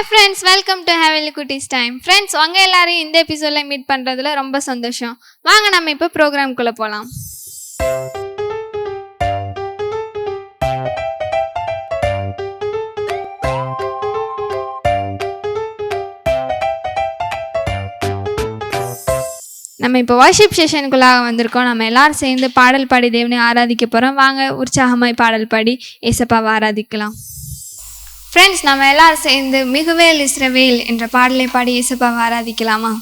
Hi friends welcome to Haveli குட்டிஸ் time friends உங்க எல்லாரையும் இந்த எபிசோடில் மீட் பண்ணுறதுல ரொம்ப சந்தோஷம். வாங்க நம்ம இப்போ ப்ரோக்ராம்குள்ளே போகலாம் நம்ம இப்போ வாஷிப் செஷனுக்குள்ளாக வந்திருக்கோம். நம்ம எல்லாரும் சேர்ந்து பாடல் பாடி தேவனை ஆராதிக்க போகிறோம் வாங்க உற்சாகமாய் பாடல் பாடி ஏசப்பாவை ஆராதிக்கலாம். ஃப்ரெண்ட்ஸ் நம்ம எல்லாரும் சேர்ந்து மிகுவேல் இஸ்ரவேல் என்ற பாடலை பாடி இயேசுப்பாவை ஆராதிக்கலாமா?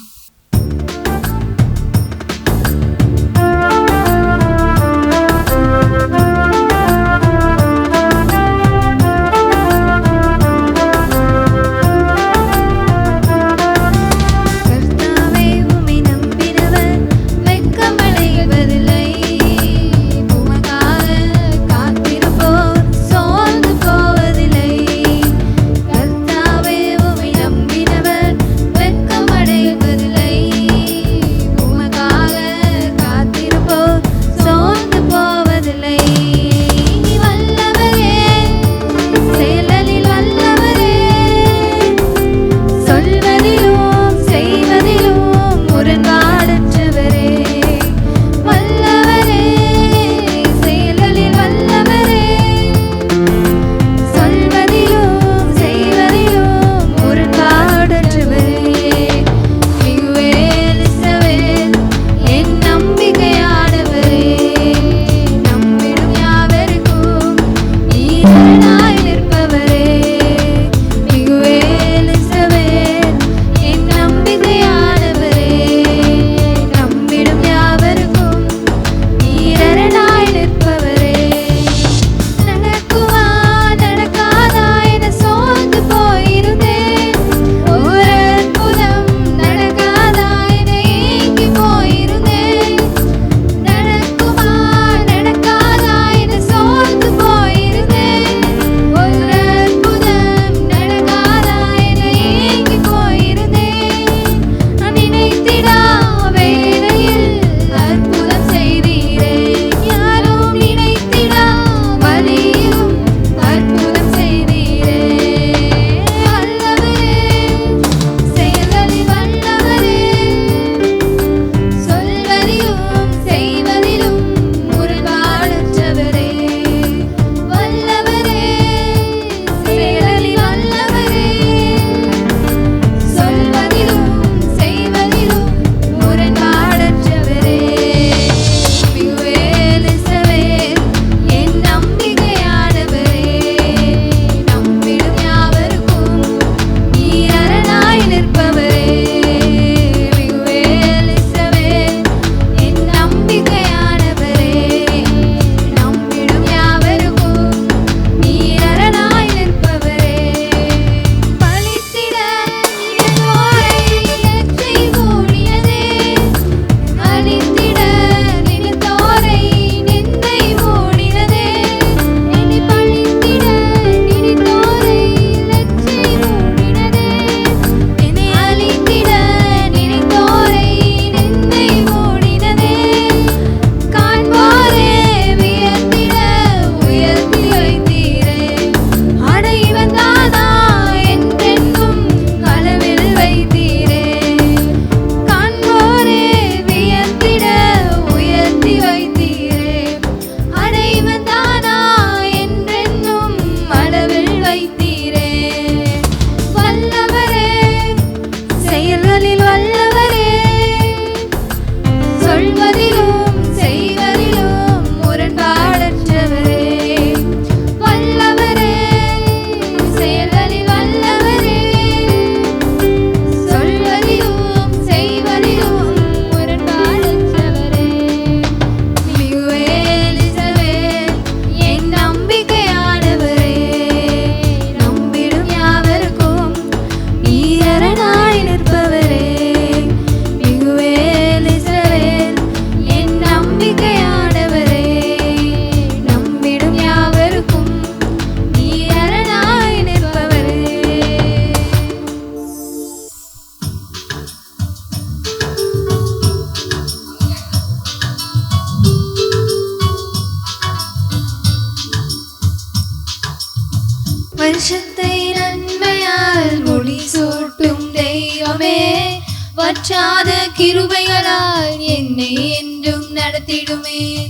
என்னை என்றும் நடத்திடுமே.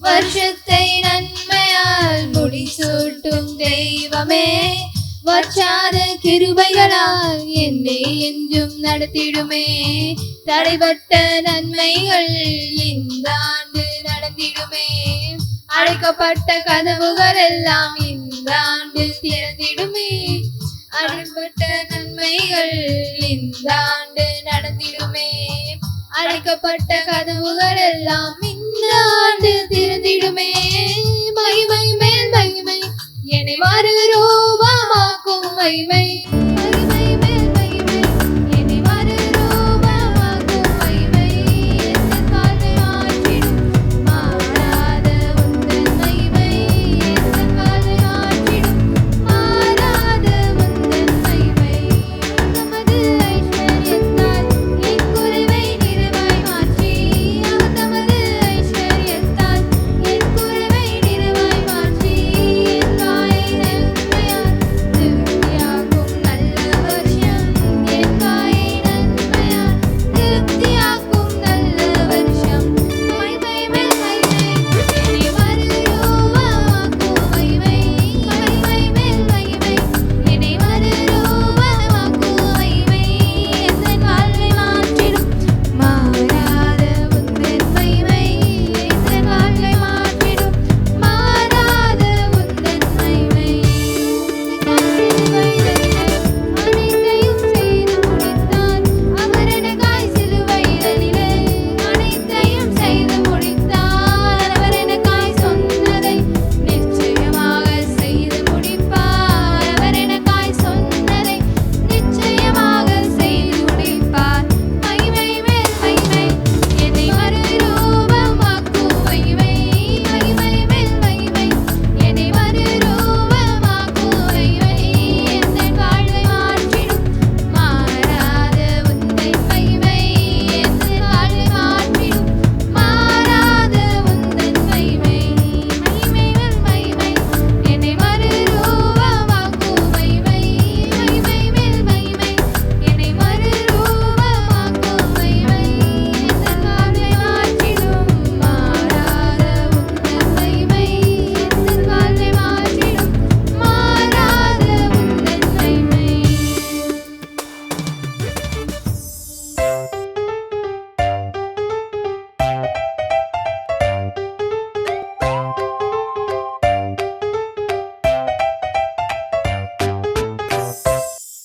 வருஷத்தை நன்மையால் முடிசூட்டும் தெய்வமே. வற்றாத கிருபைகளால் என்னை என்றும் நடத்திடுமே. தடைபட்ட நன்மைகள் இந்த ஆண்டு நடந்திடுமே. அடைக்கப்பட்ட கதவுகள் எல்லாம் இந்த ஆண்டு திறந்திடுமே. அடைப்பட்ட நன்மைகள் இந்த ஆண்டு நடந்திடுமே. அடைக்கப்பட்ட கதவுகள் எல்லாம் இந்த ஆண்டு திறந்திடுமே. மகிமை மேல் மகிமை என்னை மறு ரூபமாக்கும் மகிமை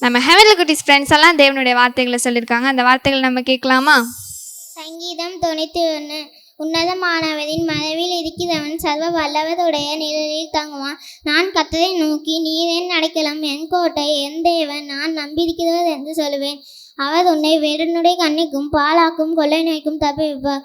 நம்ம ஹெவன்ல குட்டிஸ் ஃப்ரெண்ட்ஸ் எல்லாம் தேவனுடைய வார்த்தைகளை சொல்லியிருக்காங்க. அந்த வார்த்தைகளை நம்ம கேட்கலாமா? சங்கீதம் தொண்ணூற்றி ஒன்று உன்னதமானவரின் மறைவில் இருக்கிறவன் சர்வ வல்லவருடைய நிழலில் தங்குவான். நான் கத்தரை நோக்கி நீரேன் நடக்கலாம்? அடைக்கலம் என் கோட்டை என் தேவன் நான் நம்பியிருக்கிறவர் என்று சொல்லுவேன். அவர் உன்னை வேடனுடைய கண்ணிக்கும் பாலாக்கும் கொள்ளை நோய்க்கும் தப்பிப்பார்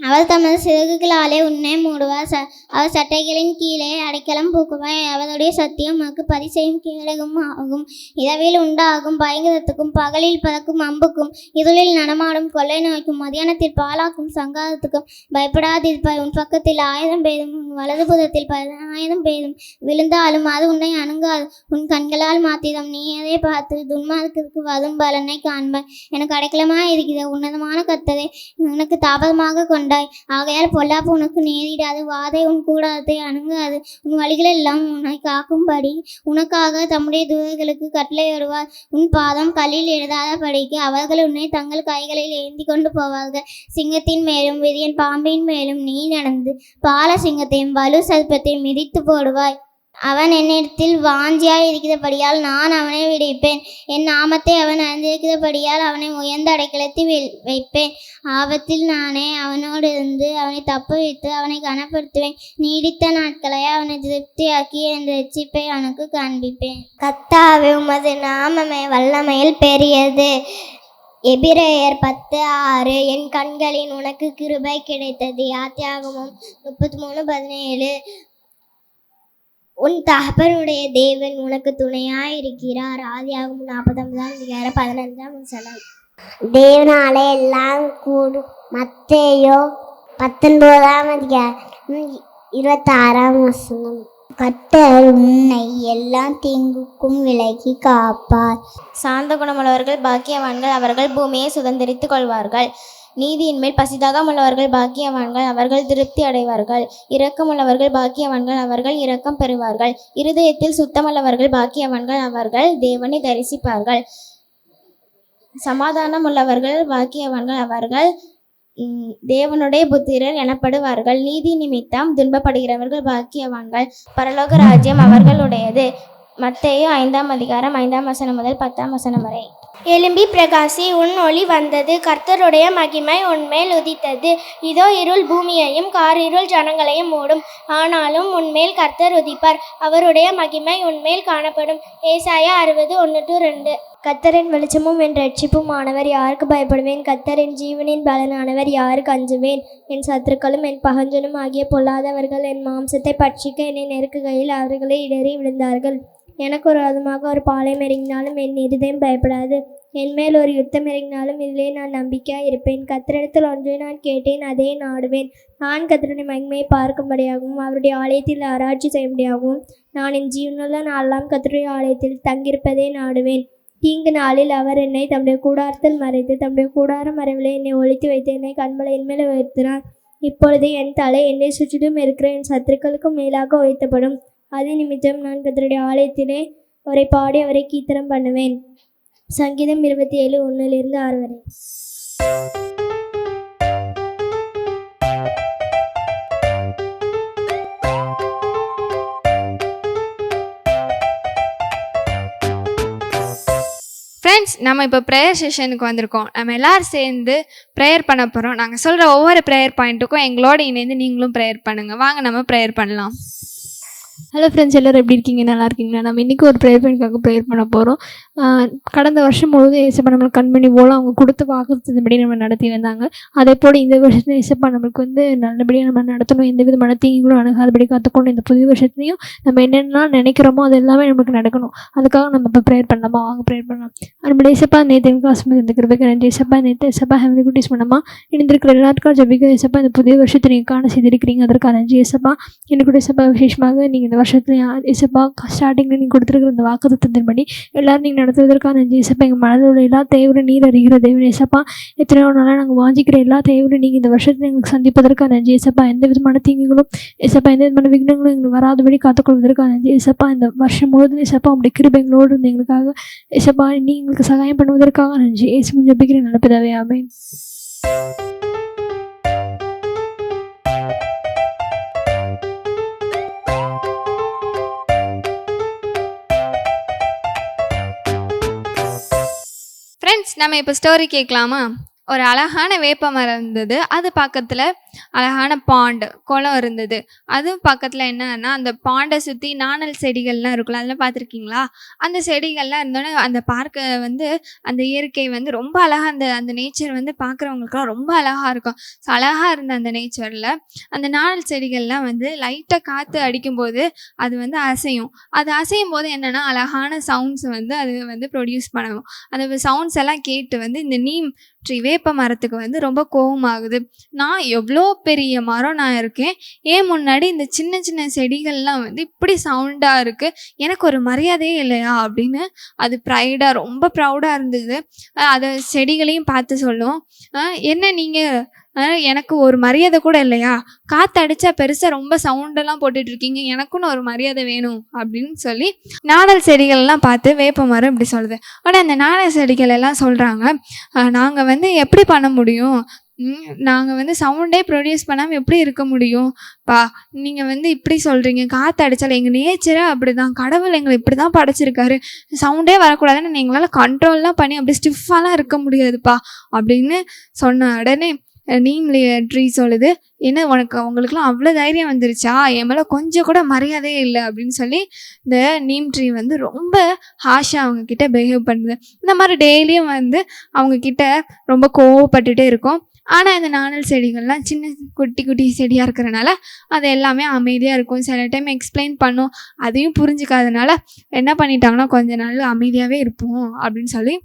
அவர் தமது சிறகுகளாலே உன்னை மூடுவார். ச அவர் சட்டைகளின் கீழே அடைக்கலம் பூக்குவாய் அவளுடைய சத்தியம் உனக்கு பரிசையும் கேடகம் ஆகும். இரவில் உண்டாகும் பயங்கரத்துக்கும் பகலில் பறக்கும் அம்புக்கும் இருளில் நடமாடும் கொள்ளை நோய்க்கும் மதியானத்தில் பாலாக்கும் சங்காரத்துக்கும் பயப்படாதிருப்பாய். உன் பக்கத்தில் ஆயிரம் பேரும் உன் வலதுபுறத்தில் பதினாயிரம் பேரும் விழுந்தாலும் அது உன்னை அணுங்காது உன் கண்களால் மாத்திரம் நீ பார்த்து துன்மார்க்கிற்கு வரும் பலனை காண்பாய். எனக்கு அடைக்கலமாக இருக்கிற உன்னதமான கத்தரை உனக்கு தாபதமாக கொண்டாய். ஆகையால் பொல்லாப்பு உனக்கு நேரிடாது வாதை உன் கூடாதத்தை அணுகாது. உன் வழிகளெல்லாம் உன்னை காக்கும்படி உனக்காக தம்முடைய தூதர்களுக்கு கட்டளையிடுவார் உன் பாதம் கல்லில் எழுதாத படிக்கு அவர்கள் உன்னை தங்கள் கைகளில் ஏந்தி கொண்டு போவார்கள். சிங்கத்தின் மேலும் விதியன் பாம்பின் மேலும் நீ நடந்து பால சிங்கத்தையும் வலு சல்பத்தையும் மிதித்து போடுவாய். அவன் என்னிடத்தில் வாஞ்சியாய் இருக்கிறபடியால் நான் அவனை விடுவிப்பேன். என் நாமத்தை அவன் அறிந்திருக்கிறபடியால் அவனை உயர்ந்த அடைக்கலத்தில் வைப்பேன். ஆபத்தில் நானே அவனோடு இருந்து அவனை தப்பு வைத்து அவனை கனப்படுத்துவேன். நீடித்த நாட்களை அவனை திருப்தியாக்கி என் ரட்சிப்பை அவனுக்கு காண்பிப்பேன். கத்தாவே உமது நாமமே வல்லமையில் பெரியது. எபிரேயர் பத்து ஆறு என் கண்களின் உனக்கு கிருபை கிடைத்தது. யாத்தியாகமும் முப்பத்தி மூணு பதினேழு. உன் தகப்பனுடைய தேவன் உனக்கு துணையாயிருக்கிறார். ஆதியாகும் நாற்பத்தொன்பதாம் அதிகாரம் பதினஞ்சாம் வசனம். தேவனாலே எல்லாம் கூடும். மத்தேயோ பத்தொன்பதாம் அதிகாரம் இருபத்தாறாம் வசனம். கர்த்தர் உன்னை எல்லா தீங்குக்கும் விலகி காப்பார். சாந்த குணமுள்ளவர்கள் பாக்கியவான்கள் அவர்கள் பூமியை சுதந்திரித்துக் கொள்வார்கள். நீதியின் மேல் பசிதாகம் உள்ளவர்கள் பாக்கியவான்கள் அவர்கள் திருப்தி அடைவார்கள். இரக்கமுள்ளவர்கள் பாக்கியவான்கள் அவர்கள் இரக்கம் பெறுவார்கள். இருதயத்தில் சுத்தமுள்ளவர்கள் பாக்கியவான்கள் அவர்கள் தேவனை தரிசிப்பார்கள். சமாதானம் உள்ளவர்கள் பாக்கியவான்கள் அவர்கள் தேவனுடைய புத்திரர் எனப்படுவார்கள். நீதி நிமித்தம் துன்பப்படுகிறவர்கள் பாக்கியவான்கள். பரலோக ராஜ்யம் அவர்களுடையது. மத்தையோ ஐந்தாம் அதிகாரம் ஐந்தாம் வசனம் முதல் பத்தாம் வசனம் வரை. எலும்பி பிரகாசி உன் ஒளி வந்தது. கர்த்தருடைய மகிமை உன்மேல் உதித்தது. இதோ இருள் பூமியையும் காரிருள் ஜனங்களையும் மூடும். ஆனாலும் உன்மேல் கர்த்தர் உதிப்பார். அவருடைய மகிமை உன்மேல் காணப்படும். ஏசாயா அறுபது ஒன்று டு ரெண்டு. கத்தரின் வெளிச்சமும் என் ரட்சிப்பும் ஆனவர் யாருக்கு பயப்படுவேன்? கத்தரின் ஜீவனின் பலனானவர் யாருக்கு அஞ்சுவேன்? என் சத்துருக்களும் என் பகஞ்சனும் ஆகிய பொல்லாதவர்கள் என் மாம்சத்தை பட்சிக்க என்னை நெருக்குகையில் அவர்களே இடறி விழுந்தார்கள். எனக்கு ஒரு அதுமாக ஒரு பாளையம் இறங்கினாலும் என் இருதயம் பயப்படாது. என் மேல் ஒரு யுத்தம் இறங்கினாலும் இதிலே நான் நம்பிக்கையாக இருப்பேன். கத்திரிடத்தில் ஒன்றை நான் கேட்டேன் அதே நாடுவேன் நான் கத்திரனை மகிமையை பார்க்கும்படியாகவும் அவருடைய ஆலயத்தில் ஆராய்ச்சி செய்யும்படியாகவும் நான் என் ஜீவனுள்ள நாளெல்லாம் கத்திரைய ஆலயத்தில் தங்கியிருப்பதே நாடுவேன் தீங்கு நாளில் அவர் என்னை தம்முடைய கூடாரத்தில் மறைத்து தம்முடைய கூடார மறைவில் என்னை ஒழித்து வைத்து என்னை கண்மலையின் மேலே உயர்த்தினார். இப்பொழுது என் தலை என்னை சுற்றிலும் இருக்கிற என் சத்துருக்களுக்கும் மேலாக உயர்த்தப்படும். அது நிமித்தம் நான் கத்தருடைய ஆலயத்திலே அவரை பாடி அவரை கீர்த்தனம் பண்ணுவேன். சங்கீதம் இருபத்தி ஏழு ஒன்றிலிருந்து ஆறு வரை. ஃப்ரெண்ட்ஸ் நம்ம இப்போ ப்ரேயர் செஷனுக்கு வந்திருக்கோம். நம்ம எல்லாரும் சேர்ந்து ப்ரேயர் பண்ண போகிறோம் நாங்கள் சொல்கிற ஒவ்வொரு ப்ரேயர் பாயிண்ட்டுக்கும் எங்களோட இணைந்து நீங்களும் ப்ரேயர் பண்ணுங்கள் வாங்க நம்ம ப்ரேயர் பண்ணலாம். ஹலோ ஃப்ரெண்ட்ஸ் எல்லோரும் எப்படி இருக்கீங்க? நல்லா இருக்கீங்களா? நம்ம இன்றைக்கி ஒரு ப்ரேயர் பண்ணிக்காக ப்ரேயர் பண்ண போகிறோம் கடந்த வருஷம் முழுவதும் ஏசப்பா நம்மளுக்கு கண்மணி போல் அவங்க கொடுத்து வாக்குறுத்தபடி நம்ம நடத்தி வந்தாங்க அதே போல் இந்த வருஷத்துல ஏசப்பா நம்மளுக்கு வந்து நல்லபடியாக நம்ம நடத்தணும். எந்த விதமான தீங்குகளும் அணுகாதபடி காத்துக்கணும் இந்த புதிய வருஷத்துலையும் நம்ம என்னென்னலாம் நினைக்கிறோமோ அது எல்லாமே நமக்கு நடக்கணும். அதுக்காக நம்ம இப்போ ப்ரேயர் பண்ணலாமா? வாங்க ப்ரேயர் பண்ணலாம். நம்மளுடைய ஏசப்பா நேற்று கிளாஸ் ஆசை இருக்கிறதுக்கு நன்றி. ஏசப்பா நேற்று ஏசப்பா ஹெவலி குட்டிஸ் பண்ணமா இருந்திருக்கிற எல்லாருக்கும் ஜபிக்க ஏசப்பா இந்த புதிய வருஷத்தை நீங்கள் காண செய்திருக்கிறீங்க. அதற்காக நன்றி ஏசப்பா. எனக்கு ஏசப்பா விசேஷமாக நீங்கள் இந்த வருஷத்துல ஏசப்பா ஸ்டார்டிங்கில் நீங்கள் கொடுத்துருக்குற இந்த வாக்குத்தத்தின்படி எல்லாரும் நீங்கள் நடத்துவதற்காக நன்றி ஏசப்பா எங்கள் மனதில் எல்லா தேவையும் நீர் அறிகிற தேவன் ஏசப்பா எத்தனையோ நாளாக நாங்கள் வாஞ்சிக்கிற எல்லா தேவையும் நீங்கள் இந்த வருஷத்தில் எங்களுக்கு சந்திப்பதற்காக நன்றி ஏசப்பா. எந்த விதமான தீங்குகளும் ஏசப்பா எந்த விதமான விக்னங்களும் எங்களுக்கு வராதபடி காத்துக்கொள்வதற்காக நன்றி ஏசப்பா. இந்த வருஷம் முழுவதும் ஏசப்பா உங்களுடைய கிருபைகளோடு இருந்து எங்களுக்காக ஏசப்பா நீ எங்களுக்கு சகாயம் பண்ணுவதற்காக நன்றி. ஏசு ஜபிக்கிற நல்ல பிதாவே ஃப்ரெண்ட்ஸ் நம்ம இப்போ ஸ்டோரி கேட்கலாமா? ஒரு அழகான வேப்ப மரம் இருந்தது. அது பக்கத்தில் அழகான பாண்டு குளம் இருந்தது. அதுவும் பக்கத்தில் என்னன்னா அந்த பாண்டை சுற்றி நாணல் செடிகள்லாம் இருக்குல்ல அதெல்லாம் பார்த்துருக்கீங்களா? அந்த செடிகள்லாம் இருந்தோன்னே அந்த பார்க்கை வந்து அந்த இயற்கை வந்து ரொம்ப அழகாக அந்த அந்த நேச்சர் வந்து பார்க்குறவங்களுக்குலாம் ரொம்ப அழகாக இருக்கும். ஸோ அழகாக இருந்த அந்த நேச்சரில் அந்த நாணல் செடிகள்லாம் வந்து லைட்டாக காற்று அடிக்கும்போது அது வந்து அசையும். அது அசையும் போது என்னென்னா அழகான சவுண்ட்ஸ் வந்து அது வந்து ப்ரொடியூஸ் பண்ணும். அந்த சவுண்ட்ஸ் எல்லாம் கேட்டு வந்து இந்த நீம் ட்ரீ வேப்ப மரத்துக்கு வந்து ரொம்ப கோவமாகுது. நான் எவ்வளோ பெரிய மரம் நான் இருக்கேன். ஏன் முன்னாடி இந்த சின்ன சின்ன செடிகள்லாம் வந்து இப்படி சவுண்டாக இருக்குது எனக்கு ஒரு மரியாதையே இல்லையா? அப்படின்னு அது ப்ரைடாக ரொம்ப ப்ரௌடாக இருந்தது. அதை செடிகளையும் பார்த்து சொல்லும் என்ன நீங்கள் எனக்கு ஒரு மரியாதை கூட இல்லையா? காற்று அடித்தா பெருசாக ரொம்ப சவுண்டெல்லாம் போட்டுட்டு இருக்கீங்க எனக்குன்னு ஒரு மரியாதை வேணும் அப்படின்னு சொல்லி நாடல் செடிகள்லாம் பார்த்து வேப்ப மரம் இப்படி சொல்லுது. ஆனால் அந்த நாடல் செடிகள் எல்லாம் சொல்கிறாங்க நாங்கள் வந்து எப்படி பண்ண முடியும்? நாங்கள் வந்து சவுண்டே ப்ரொடியூஸ் பண்ணாமல் எப்படி இருக்க முடியும்? பா நீங்கள் வந்து இப்படி சொல்கிறீங்க காற்று அடித்தால் எங்கள் நேச்சரே அப்படி தான் கடவுள் எங்களை இப்படி தான் படைச்சிருக்காரு. சவுண்டே வரக்கூடாதுன்னு எங்களால் கண்ட்ரோல்லாம் பண்ணி அப்படி ஸ்டிஃபாலாம் இருக்க முடியாதுப்பா அப்படின்னு சொன்ன உடனே நீம் ட்ரீ சொல்லுது. என்ன உனக்கு உங்களுக்குலாம் அவ்வளோ தைரியம் வந்துருச்சா? என் மேலே கொஞ்சம் கூட மரியாதையே இல்லை அப்படின்னு சொல்லி இந்த நீம் ட்ரீ வந்து ரொம்ப ஹாஷாக அவங்கக்கிட்ட பிஹேவ் பண்ணுது. இந்த மாதிரி டெய்லியும் வந்து அவங்கக்கிட்ட ரொம்ப கோவப்பட்டுகிட்டே இருக்கும். ஆனால் இந்த நாணல் செடிகள்லாம் சின்ன குட்டி குட்டி செடியாக இருக்கிறனால அது எல்லாமே அமைதியாக இருக்கும். சில டைம் எக்ஸ்பிளைன் பண்ணும். அதையும் புரிஞ்சுக்காதனால என்ன பண்ணிட்டாங்கன்னா கொஞ்ச நாள் அமைதியாகவே இருப்போம் அப்படின்னு சொல்லி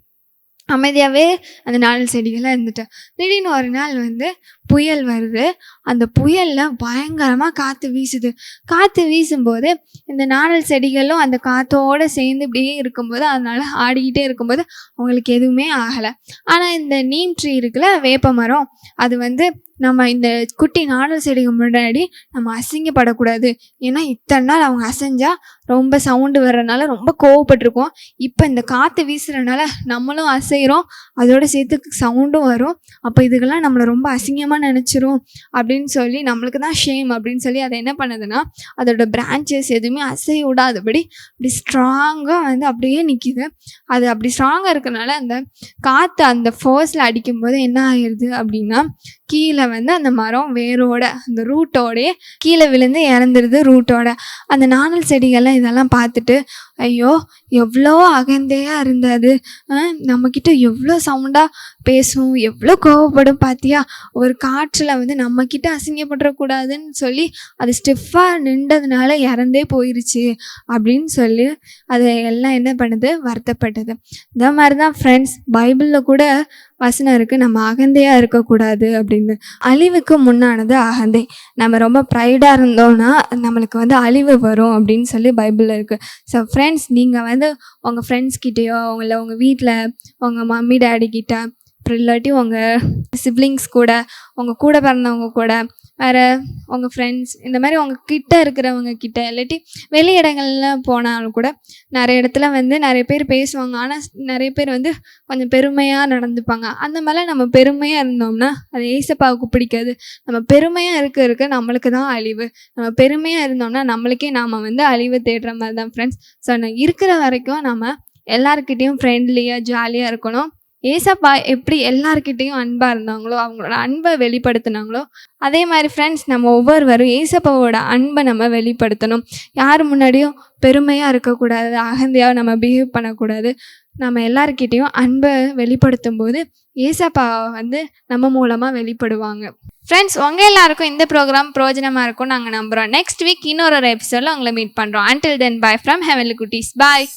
அமைதியாகவே அந்த நாணல் செடிகளாக இருந்துட்டேன். திடீர்னு ஒரு நாள் வந்து புயல் வருது. அந்த புயலில் பயங்கரமாக காற்று வீசுது. காற்று வீசும்போது இந்த நாடல் செடிகளும் அந்த காற்றோடு சேர்ந்து இப்படியே இருக்கும்போது அதனால் ஆடிக்கிட்டே இருக்கும்போது அவங்களுக்கு எதுவுமே ஆகலை. ஆனால் இந்த நீம் ட்ரீ இருக்குல்ல வேப்ப மரம் அது வந்து நம்ம இந்த குட்டி நாடல் செடிக்கு முன்னாடி நம்ம அசிங்கப்படக்கூடாது. ஏன்னா இத்தனை நாள் அவங்க அசைஞ்சா ரொம்ப சவுண்டு வர்றதுனால ரொம்ப கோவப்பட்டிருக்கோம். இப்போ இந்த காற்று வீசுறதுனால நம்மளும் அசைகிறோம் அதோட சேர்த்து சவுண்டும் வரும். அப்போ இதுக்கெல்லாம் நம்மளை ரொம்ப அசிங்கமாக நினச்சிரும் அப்படின்னு சொல்லி நம்மளுக்கு தான் ஷேம் அப்படின்னு சொல்லி அதை என்ன பண்ணுதுன்னா அதோட பிரான்ச்சஸ் எதுவுமே அசைய விடாதபடி அப்படி ஸ்ட்ராங்காக வந்து அப்படியே நிற்கிது அது அப்படி ஸ்ட்ராங்காக இருக்கனால அந்த காற்று அந்த ஃபோர்ஸில் அடிக்கும்போது என்ன ஆயிடுது அப்படின்னா கீழே வந்து அந்த மரம் வேரோட அந்த ரூட்டோடயே கீழே விழுந்து இறந்துருது ரூட்டோட அந்த நாணல் செடிகள்லாம் இதெல்லாம் பார்த்துட்டு ஐயோ எவ்வளோ அகந்தையாக இருந்தது. நம்மக்கிட்ட எவ்வளோ சவுண்டாக பேசும் எவ்வளோ கோவப்படும் பார்த்தியா ஒரு காற்றில் வந்து நம்மக்கிட்ட அசிங்கப்பட்டுறக்கூடாதுன்னு சொல்லி அது ஸ்டிஃபாக நின்றதுனால இறந்தே போயிருச்சு அப்படின்னு சொல்லி அதை எல்லாம் என்ன பண்ணுது? வருத்தப்பட்டது. இந்த மாதிரி தான் ஃப்ரெண்ட்ஸ் பைபிளில் கூட வசனம் இருக்குது நம்ம அகந்தையாக இருக்கக்கூடாது அப்படின்னு. அழிவுக்கு முன்னானது அகந்தை. நம்ம ரொம்ப ப்ரைடாக இருந்தோம்னா நம்மளுக்கு வந்து அழிவு வரும் அப்படின்னு சொல்லி பைபிளில் இருக்குது ஸோ ஃப்ரெண்ட்ஸ் நீங்கள் வந்து உங்கள் ஃப்ரெண்ட்ஸ்கிட்டேயோ அவங்கள உங்கள் வீட்டில் உங்கள் மம்மி டேடி கிட்ட அப்புறம் இல்லாட்டி உங்கள் சிப்ளிங்ஸ் கூட உங்கள் கூட பிறந்தவங்க கூட வேறு உங்கள் ஃப்ரெண்ட்ஸ் இந்த மாதிரி உங்கள் கிட்ட இருக்கிறவங்க கிட்ட இல்லாட்டி வெளி இடங்கள்ல போனாலும் கூட நிறைய இடத்துல வந்து நிறைய பேர் பேசுவாங்க. ஆனால் நிறைய பேர் வந்து கொஞ்சம் பெருமையாக நடந்துப்பாங்க. அந்த மாதிரிலாம் நம்ம பெருமையாக இருந்தோம்னா அது ஏசப்பாவுக்கு பிடிக்காது. நம்ம பெருமையாக இருக்க இருக்க நம்மளுக்கு தான் அழிவு. நம்ம பெருமையாக இருந்தோம்னா நம்மளுக்கே நாம் வந்து அழிவு தேடுற மாதிரி தான் ஃப்ரெண்ட்ஸ் ஸோ நான் இருக்கிற வரைக்கும் நம்ம எல்லாருக்கிட்டேயும் ஃப்ரெண்ட்லியாக ஜாலியாக இருக்கணும். ஏசப்பா எப்படி எல்லாருக்கிட்டேயும் அன்பாக இருந்தாங்களோ அவங்களோட அன்பை வெளிப்படுத்தினாங்களோ அதே மாதிரி ஃப்ரெண்ட்ஸ் நம்ம ஒவ்வொருவரும் ஏசப்பாவோட அன்பை நம்ம வெளிப்படுத்தணும். யார் முன்னாடியும் பெருமையாக இருக்கக்கூடாது அகந்தையாக நம்ம பிஹேவ் பண்ணக்கூடாது. நம்ம எல்லாருக்கிட்டேயும் அன்பை வெளிப்படுத்தும் போது ஏசப்பா வந்து நம்ம மூலமாக வெளிப்படுவாங்க. ஃப்ரெண்ட்ஸ் உங்கள் எல்லாருக்கும் இந்த ப்ரோக்ராம் பிரோஜனமாக இருக்கும் நாங்கள் நம்புகிறோம் நெக்ஸ்ட் வீக் இன்னொரு எபிசோடில் உங்களை மீட் பண்ணுறோம் until then bye from heavenly குட்டீஸ் பாய்